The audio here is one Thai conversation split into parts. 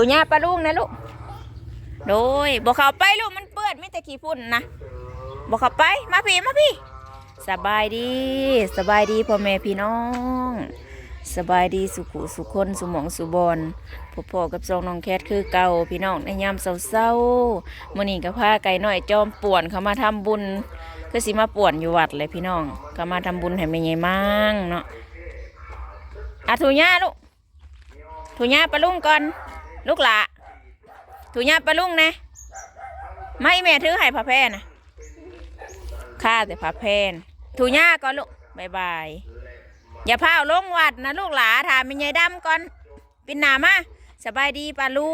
ถูหญ้าปลาลุงนะลูก โดยบอกเขาไปลูกมันเปื้อนไม่แต่ขี้ฝุ่นนะบอกเขาไปมาพี่มาพี่ สบายดี สบายดีพ่อแม่พี่น้อง สบายดีสุขุสุคนสุหมองสุบอนพ่อๆกับซองน้องแคทคือเก่าพี่น้องในยามเศร้าๆมื้อนี้ก็พาไก่น้อยจอมป่วนเขามาทำบุญคือสิมาป่วนอยู่วัดเลยพี่น้องก็มาทำบุญให้แม่ใหญ่มั่งเนาะอะถูญาลูกถูญาปลาลุงก่อน ลูกหละถูหญ้าปลาลุงนะไม่แม่ถือให้พระแพร่นะข้าแต่พระแพร่นถูหญ้าก่อนลูกบายบาย อย่าพาเอาลงวัดนะลูกหลาถามแม่ยายดำก่อนปินหนามาสบายดีปะลุ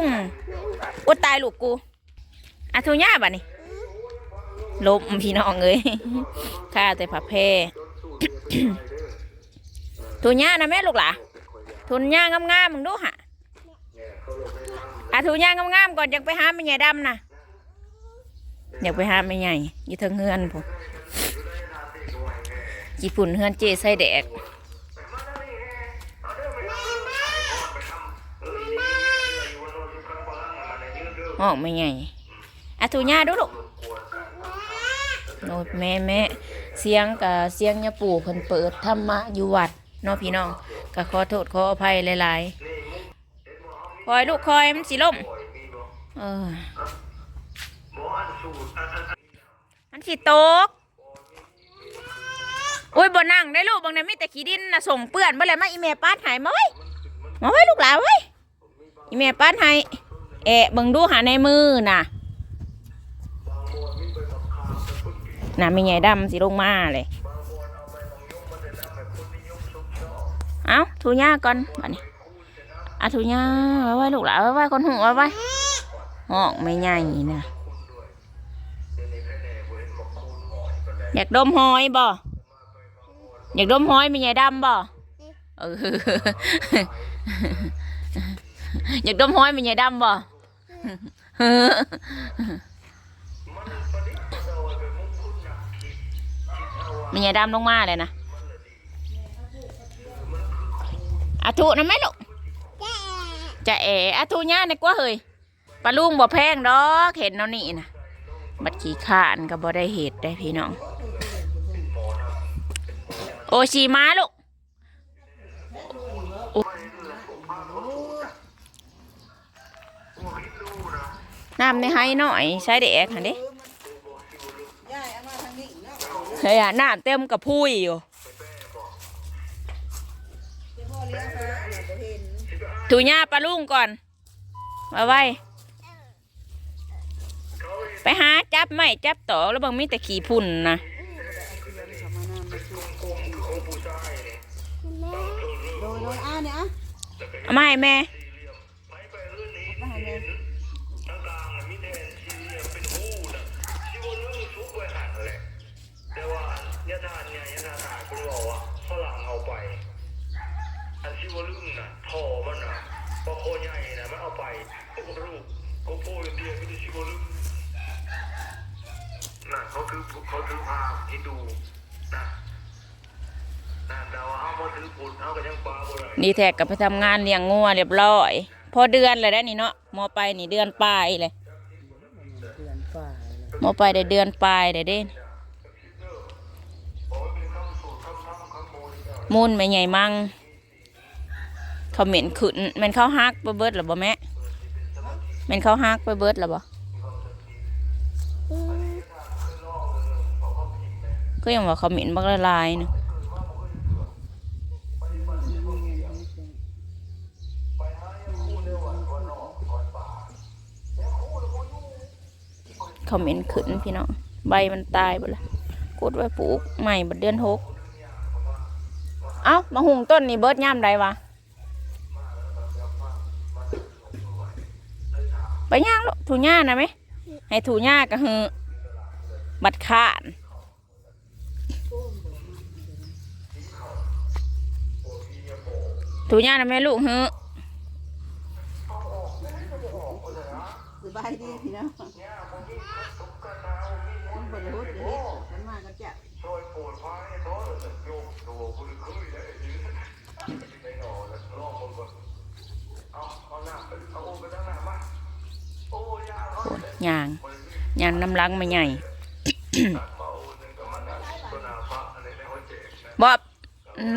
งอุดตายลูกกูอะทูญ่าบ่ะนี่ลมพี่น้องเอ้ยข้าแต่ผับแพร่ทูญ่านะแม่ลูกหลาทุนย่างงามๆมึงดูหะ อะทูญ่างงามๆก่อนอยากไปหาแม่ยายดำนะอยากไปหาแม่ใหญ่อยู่เทางเฮือนผมญี่ปุ่นเฮือนเจไส้แดกออกไม่ไงอะทูญ่าดูลูกโน้แม่แม่เสียงกับเสียงยาปู่เพิ่นเปิดธรรมะอยู่วัดเน้องพี่น้องก็ขอโทษขออภัยหลายๆ คอยลูกคอยมันสิล่มเออมันสิตกโอ้ยบ่นั่งได้ลูกบางในมีแต่ขี้ดินนะส่งเปื้อนบ่เลยมาอีเมป้านหายมาไว้มาไว้ลูกหลานไว้อีเมป้านหายเอะบิ่งดูหาในมือน่ะน่ะมีไงดำสิลงมาเลย เอาถูหญ้าก่อนบัดนี้ อะถูหญ้าไว้ไว้ลูกหลานไว้ไว้คนหูไว้ไว้ห้องไม่ใหญ่นะอยากดมหอยบ่อยากดมหอยมีไงดำบ่เอออยากดมหอยมีไงดำบ่มีไงดำลงมาเลยนะอาทุนะแม่ลูกจะเออาทุย่าในกว่าเฮ้ยปลาลุงบ่แพงดอกเห็นเนาะนี่นะบัดขี้ข้านก็บ่ได้เหตุได้พี่น้อง โอชีมาลูกโอ้น้ำในไห้หน่อยใช้เด็กหันดิยายเอามาทางนี้เนาะเฮ้ยอะน้ำเต็มกับพุ้ยอยู่ เดี๋ยวพ่อเลี้ยงหาอันนั้นบ่เห็น ถูหญ้าปลาลุงก่อนมาไว้ ไปหาจับไม่จับต่อแล้วบางมีแต่ขี่พุ่นนะเขามานำมาสู่โกงโดยโดยอ่าเนี่ยอะเอามาให้แม่มาให้แม่แต่ว่ายาทานเนี่ยยาทานหายคุณบอกว่าฝรั่งเอาไป อันที่ว่าลึ่งน่ะทอมันน่ะพอโคใหญ่น่ะมันเอาไปพวกลูกก็โพยเดียวไม่ได้ชิวลึ่งน่ะเขาคือเขาถือภาพให้ดูนะนั่นแต่ว่าเอามาถือปุ่นเอาก็ยังปลาบ่ได้ดีแท็กกับไปทำงานเลี้ยงงัวเรียบร้อย พอเดือนเลยได้นี่เนาะมอไปนี่เดือนปลายเลยเดือนฝ่ายแล้วมอไปได้เดือนปลายได้เด้มูนไม่ใหญ่มั่ง เขาเหม็นขึ้นมันเข้าฮักไปเบิดหรอบ่แม่มันเข้าฮักไปเบิดหรอบ่ก็ยังว่าเขาเหม็นบักละลายเนาะเขาเหม็นขึ้นพี่น้องใบมันตายหมดละกดไว้ปลูกใหม่บัดเดือนหกเอ้ามาหุงต้นนี่เบิดย่ามใดวะ ไปย่างลูกถูหญ้านะไหมให้ถูหญ้าก็คือบัดขานถูหญ้านะแม่ลูกเฮ้อสบายดีพี่น้องมันบ่ได้ฮุดเด้มันมาก็จะ ช่วยปวดพายโทษโยกตัวคุณคุยได้ยืนไปหน่อแล้วลองมันก่อนเอาเอาหน้าไปเอา ยางยางน้ำลังไมาใหญ่บ่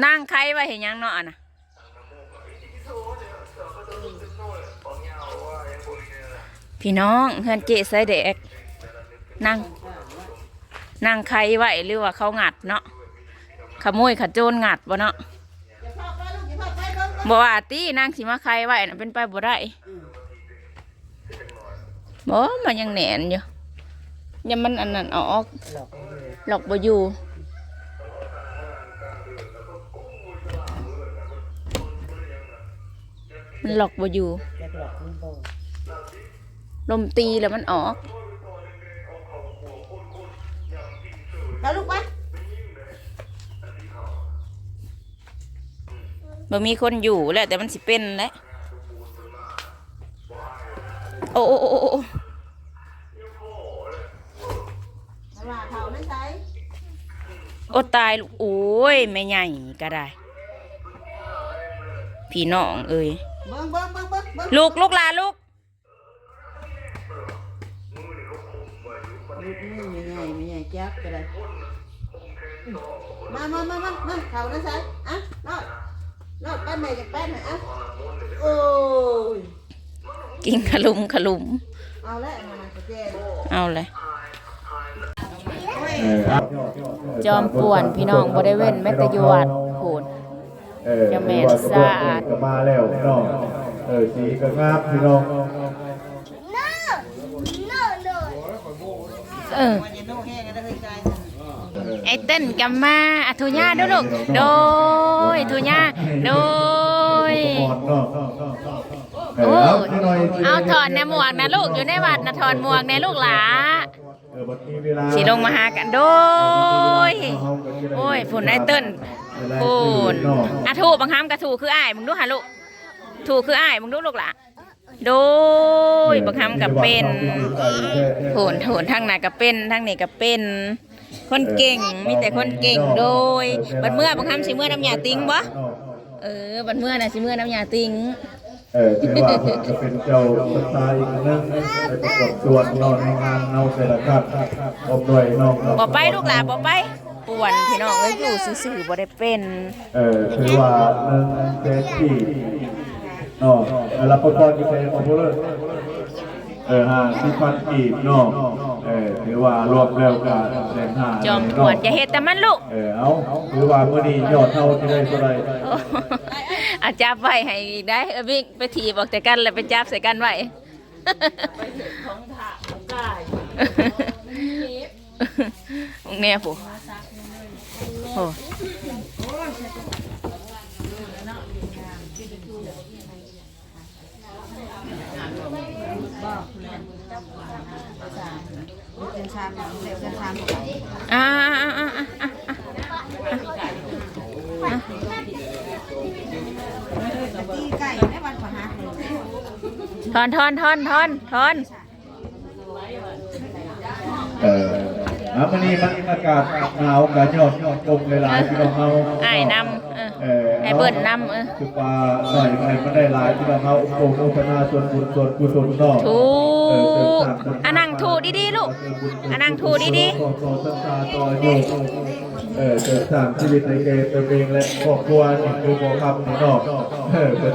นั่งใครไว้เห็นยังเนาะอะนะพี่น้องเฮือนเจใส่เด็กนั่งนั่งใครไว้หรือว่าเขางัดเนาะขโมยขโจรงัดบ่เนาะอกอย่าพาไปเบิ่งเบิ่งบ่ว่าตีนางสิมาใครไว้น่ะเป็นไปบ่ได้ บ่มันยังแหนนอยู่ยังมันอันนั้นเอาออกหลอกบ่อยู่มันหลอกบ่อยู่จะหลอกมันบ่ลมตีแล้วมันออกไปลูกไปบ่มีคนอยู่แล้วแต่มันสิเป็นแหล้ว โอ้โอ้โอ้โอ้เอาล่ะเขาไม่ใช้โอ้ตายลูกโอ้ยแม่ใหญ่ก็ได้ พี่น้องเอ้ยเบิ่งเบิ่งเบิ่งเบิ่งเบิ่งลูกลูกหลานลูกลูกมือไม่ใหญ่ไม่ใหญ่จับก็ได้มามามามามาเขาไม่ใช้อะรอดรอดแป้นไหนจากแป้นไหนอะโอ้ย กินขลุมขลุม เอาแล้วมามาจะเอาเลยจอมป่วนพี่น้องบ่ไดเว้นแม้แต่อยู่วัดโหดเออเม่สะอาดกมาแล้วพี่น้องเออสีก็งามพี่น้องเออไอ้เต้นกำมาอะทุญาดูลูกโดยทุญาโดยอุปกรณ์ เนาะเอโอ้อเอาพี่น้อยเอาถอดในหมวกนะลูกอยู่ในวัดนะถอดหมวกในลูกหลาเออบัดนี้เวลาสิลงมาหากันโดยโอ้ยฝนไอ้เต้นฝนอะถูกบางคำกระถูกคืออ้ายมึงดูหาลูกถูกคืออ้ายมึงดูลูกหล่ะโดยบางคำกับเป็นโหนโหนทางไหนกับเป็นทางนี้กับเป็น คนเก่งมีแต่คนเก่งโดยบัดเมื่อบางคำสิเมื่อน้ำยาติงบ่เออบัดเมื่อน่ะสิเมื่อน้ำยาติง เออถือว่าเพิ่นจะเป็นเจ้าสไตล์อีกอันหนึงไปประกอบส่วนนอนในงานเนาแต่ละครับอบด้วยน้องบ่ไปลูกหลานบ่ไปป่วนพี่น้องเอ้ยอยู่ซื่อๆบ่ได้เป็น เออถือว่าหนึ่งเซนที่เนาะเออรับประกอบกี่เซนของพวกเราเออห้าสิบพันกีบเนาะเออถือว่ารวมแล้วกันแสนห้าจอมป่วนอย่าเฮ็ดแต่มันลูกเออเอาถือว่ามื้อนี้ยอดเท่าที่ได้เท่าไหร่โอาจับไว้ให้ได้เออวิ่งไปถีบออกแต่กันแล้วไปจับใส่กันไว้ของแน่ผู้โอ้เป็นชามเร็วเป็นชามอ่าอ่าอ่าอ่าอ่า ตีไก่ในวันพฤหัสเลย ทอนทอนทอนทอนทอนเอออะมื้อนี้มันอากาศหนาวกะยอดยอดตกหลายๆพี่น้องเฮาอ้ายนำเออเออไอ้เบิ้ลนำเออคือว่าหน่อยไปมันได้หลายพี่น้องเฮาโอ้โหพนาส่วนบุญส่วนกุศลเนาะถูเออเสริมกสร้างบุญอะนั่งถูดีๆลูกอะนั่งถูดีขอขอสังฆาต่อโยกเออเสริมสร้างชีวิตในเกมตัวเองและครอบครัวนี่คือบ่คำนี่เนาะเออเป็น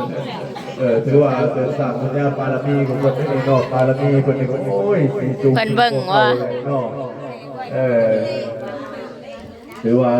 เออถือว่าเสริมสร้างบุญญาบารมีของคนที่นี่เนาะบารมีคนนี้โอ้ยสีจุกเพิ่นเบิ่งว่าเนาะเออถือว่า